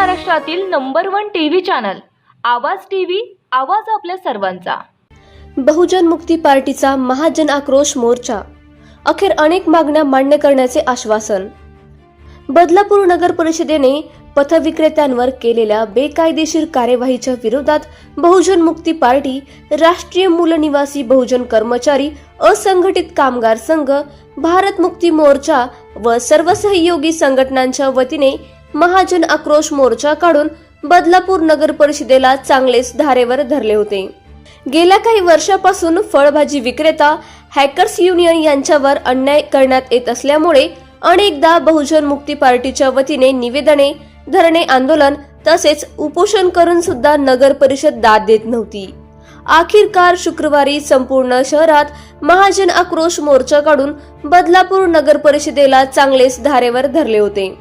महाराष्ट्रातील number one TV channel Awaaz TV Awaaz आपल्या सर्वांचा. बहुजन मुक्ती पार्टीचा महाजन आक्रोश मोर्चा. अखेर अनेक मागण्या मान्य करण्याचे आश्वासन. बदलापूर नगर परिषदेने पथविक्रेत्यांवर केलेल्या बेकायदेशीर कार्यवाहीच्या विरोधात बहुजन मुक्ती पार्टी राष्ट्रीय मूलनिवासी बहुजन कर्मचारी असंघटित कामगार संघ भारत मुक्ती मोर्चा व सर्व सहयोगी संघटनांच्या वतीने महाजन आक्रोश मोर्चा काढून बदलापूर नगर परिषदेला चांगलेच धारेवर धरले होते. गेल्या काही वर्षापासून फळभाजी विक्रेता हॅकर्स युनियन यांच्यावर अन्याय करण्यात येत असल्यामुळे अनेकदा बहुजन मुक्ती पार्टीच्या वतीने निवेदने धरणे आंदोलन तसेच उपोषण करून सुद्धा नगर परिषद दाद देत नव्हती. अखेरकार शुक्रवारी संपूर्ण शहरात महाजन आक्रोश मोर्चा काढून बदलापूर नगर परिषदेला चांगलेच धारेवर धरले होते.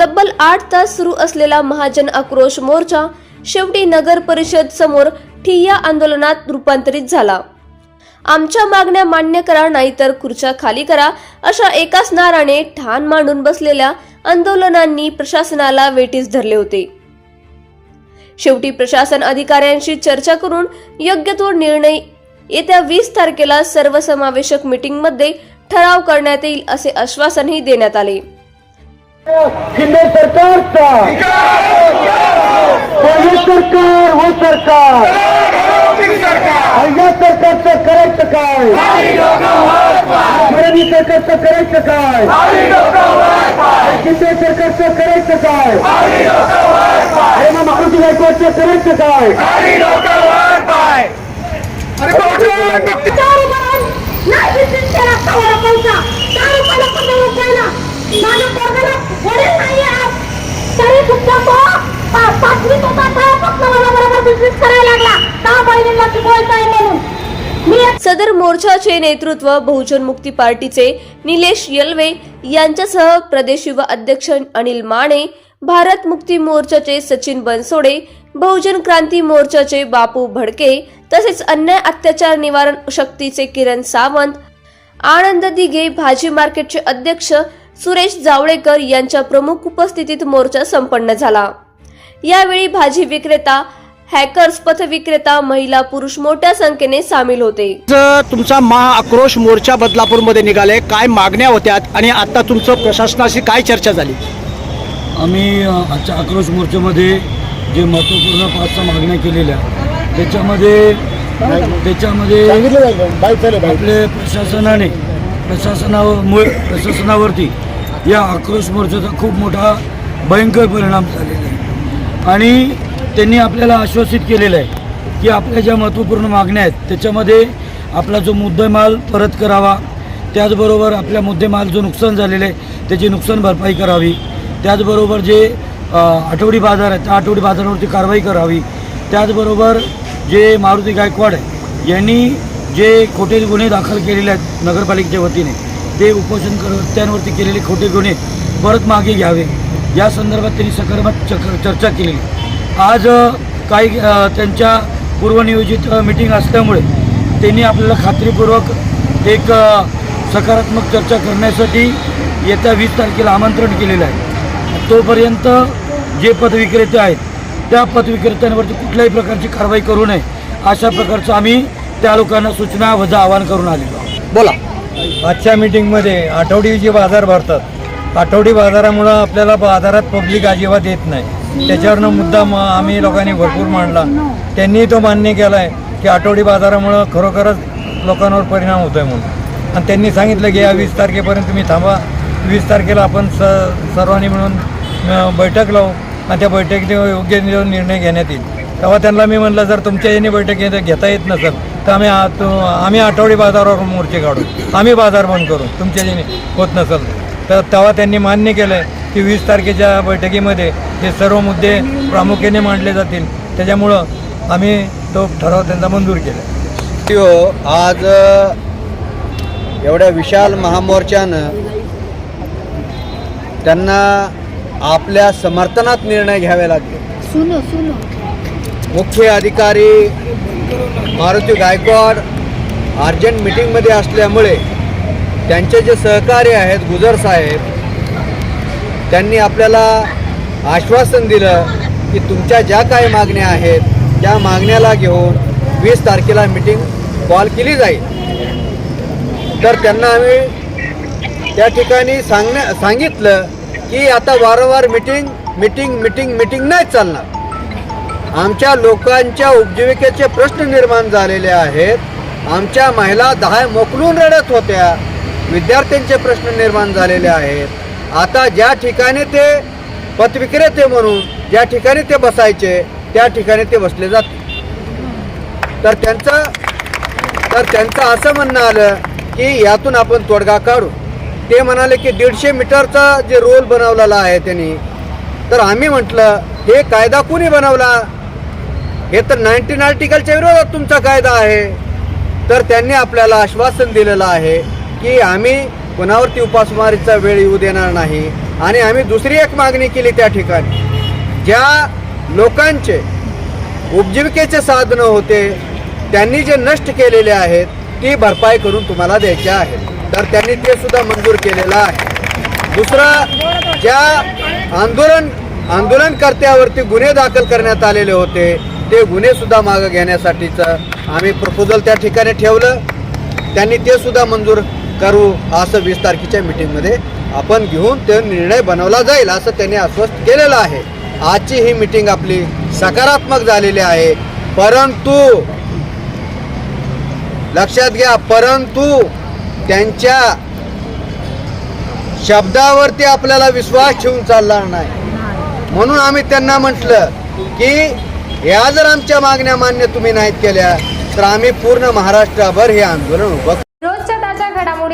तब्बल आठ तास सुरू असलेला महाजन आक्रोश मोर्चा शेवटी नगर परिषद समोर ठिय्या आंदोलनात रूपांतरित झाला. आमच्या मागण्या मान्य करा नाहीतर खुर्च्या खाली करा अशा एकाच नाराने ठाण मांडून बसलेल्या आंदोलनांनी प्रशासनाला वेटीस धरले होते. शेवटी प्रशासन अधिकाऱ्यांशी चर्चा करून योग्य तो निर्णय येत्या वीस तारखेला सर्वसमावेशक मीटिंगमध्ये ठराव करण्यात येईल असे आश्वासनही देण्यात आले. शिंदे सरकारचा. हे सरकार हो सरकार. या सरकारचं करायचं काय? फडणवीस सरकारचं करायचं काय? शिंदे सरकारचं करायचं काय? हे मग मारुती गायकवाडचं करायचं काय? दारू नाही बिझनेस केला कवडा पैसा दारू पहिला पंधरा रुपयाला माझ्या पोरगाला वडील नाही आज तरी सुद्धा तो मला बरोबर बिझनेस करायला लागला. म्हणून. सदर मोर्चाचे नेतृत्व बहुजन मुक्ती पार्टीचे निलेश यलवे यांच्यासह प्रदेश युवा अध्यक्ष अनिल माने भारत मुक्ती मोर्चाचे सचिन बनसोडे बहुजन क्रांती मोर्चाचे बापू भडके तसेच अन्याय अत्याचार निवारण शक्तीचे किरण सावंत आनंद दिघे भाजी मार्केटचे अध्यक्ष सुरेश जावळेकर यांच्या प्रमुख उपस्थितीत मोर्चा संपन्न झाला. यावेळी भाजी विक्रेता हॅकर्स पथविक्रेता महिला पुरुष मोठ्या संख्येने सामील होते. तुमचा महा आक्रोश मोर्चा बदलापूरमध्ये निघाले काय मागण्या होत्या आणि आता तुमचं प्रशासनाशी काय चर्चा झाली? आम्ही आजच्या आक्रोश मोर्चामध्ये जे महत्त्वपूर्ण पाच सहा मागण्या केलेल्या त्याच्यामध्ये त्याच्यामध्ये आपले प्रशासनाने प्रशासनामुळे प्रशासनावरती या आक्रोश मोर्चाचा खूप मोठा भयंकर परिणाम झालेला आहे. आणि त्यांनी आपल्याला आश्वासित केलेलं आहे की आपल्या ज्या महत्त्वपूर्ण मागण्या आहेत त्याच्यामध्ये आपला जो मुद्देमाल परत करावा त्याचबरोबर आपल्या मुद्देमाल जो नुकसान झालेलं आहे त्याची नुकसान भरपाई करावी त्याचबरोबर जे आठवडी बाजार आहे त्या आठवडी बाजारावरती कारवाई करावी त्याचबरोबर जे मारुती गायकवाड आहे यांनी जे खोटे गुन्हे दाखल केलेले आहेत नगरपालिकेच्या वतीने ते उपोषण कर त्यांवरती केलेले खोटे गुन्हे परत मागे घ्यावे. या संदर्भात त्यांनी सकारात्मक चर्चा केलेली. आज काही त्यांच्या पूर्वनियोजित मिटिंग असल्यामुळे त्यांनी आपल्याला खात्रीपूर्वक एक सकारात्मक चर्चा करण्यासाठी येत्या वीस तारखेला आमंत्रण केलेलं आहे. तोपर्यंत जे पदविक्रेते आहेत त्या पदविक्रेत्यांवरती कुठल्याही प्रकारची कारवाई करू नये अशा प्रकारचं आम्ही त्या लोकांना सूचना वजा आवाहन करून आलेलो बोला. आजच्या मीटिंगमध्ये आठवडी जे बाजार भरतात आठवडी बाजारामुळं आपल्याला बाजारात पब्लिक अजिबात येत नाही. त्याच्यावरनं मुद्दा म आम्ही लोकांनी भरपूर मांडला. त्यांनी तो मान्य केला आहे की आठवडी बाजारामुळं खरोखरच लोकांवर परिणाम होतो आहे म्हणून. आणि त्यांनी सांगितलं की या वीस तारखेपर्यंत तुम्ही थांबा. वीस तारखेला आपण स सर्वांनी मिळून बैठक लावू आणि त्या बैठकीत योग्य नि- निर्णय घेण्यात येईल. तेव्हा त्यांना मी म्हणलं जर तुमच्या याने बैठक घेता येत नसेल तर आम्ही आम्ही आठवडी बाजारावर मोर्चे काढू. आम्ही बाजार बंद करू. तुमच्या याने होत नसेल तर तेव्हा त्यांनी मान्य केलं आहे की वीस तारखेच्या बैठकीमध्ये हे सर्व मुद्दे प्रामुख्याने मांडले जातील. त्याच्यामुळं आम्ही तो ठराव त्यांचा मंजूर केला हो आज एवढ्या विशाल महामोर्चानं त्यांना आपल्या समर्थनात निर्णय घ्यावे लागले. मुख्य अधिकारी मारुती गायकवाड अर्जंट मिटिंगमध्ये असल्यामुळे त्यांचे जे सहकारी आहेत गुजर साहेब त्यांनी आपल्याला आश्वासन दिलं की तुमच्या ज्या काही मागण्या आहेत त्या मागण्याला घेऊन वीस तारखेला मिटिंग कॉल केली जाईल. तर त्यांना आम्ही त्या ठिकाणी सांगण्या सांगितलं की आता वारंवार मिटिंग मिटिंग मिटिंग मिटिंग नाही चालणार. आमच्या लोकांच्या उपजीविकेचे प्रश्न निर्माण झालेले आहेत. आमच्या महिला दहा मोकलून रडत होत्या. विद्यार्थ्यांचे प्रश्न निर्माण झालेले आहेत. आता ज्या ठिकाणी ते पथविक्रेते म्हणून ज्या ठिकाणी ते बसायचे त्या ठिकाणी ते बसले जाते तर त्यांचं तर त्यांचं असं म्हणणं आलं की यातून आपण तोडगा काढू. ते म्हणाले की दीडशे मीटरचा जे रोल बनवलेला आहे त्यांनी तर आम्ही म्हटलं हे कायदा कुणी बनवला? हे तर नाईन्टीन आर्टिकलच्या विरोधात तुमचा कायदा आहे. तर त्यांनी आपल्याला आश्वासन दिलेलं आहे. की आम्ही कुणावरती उपासमारीचा वेळ येऊ देणार नाही आणि आम्ही दुसरी एक मागणी केली त्या ठिकाणी. ज्या लोकांचे उपजीविकेचे साधनं होते त्यांनी जे नष्ट केलेले आहेत ती भरपाई करून तुम्हाला द्यायची आहे. तर त्यांनी ते सुद्धा मंजूर केलेलं आहे. दुसरा ज्या आंदोलन आंदोलनकर्त्यावरती गुन्हे दाखल करण्यात आलेले होते ते गुन्हेसुद्धा मागं घेण्यासाठीचं आम्ही प्रपोजल त्या ठिकाणी ठेवलं. त्यांनी ते सुद्धा मंजूर करू असं वीस तारखेच्या मिटिंगमध्ये आपण घेऊन ते निर्णय बनवला जाईल असं त्यांनी आश्वस्त केलेलं आहे. आजची ही मिटिंग आपली सकारात्मक झालेली आहे. परंतु लक्षात घ्या परंतु त्यांच्या शब्दावरती आपल्याला विश्वास ठेवून चालणार नाही. म्हणून आम्ही त्यांना म्हटलं की या जर आमच्या मागण्या मान्य तुम्ही नाहीत केल्या तर आम्ही पूर्ण महाराष्ट्राभर हे आंदोलन उभं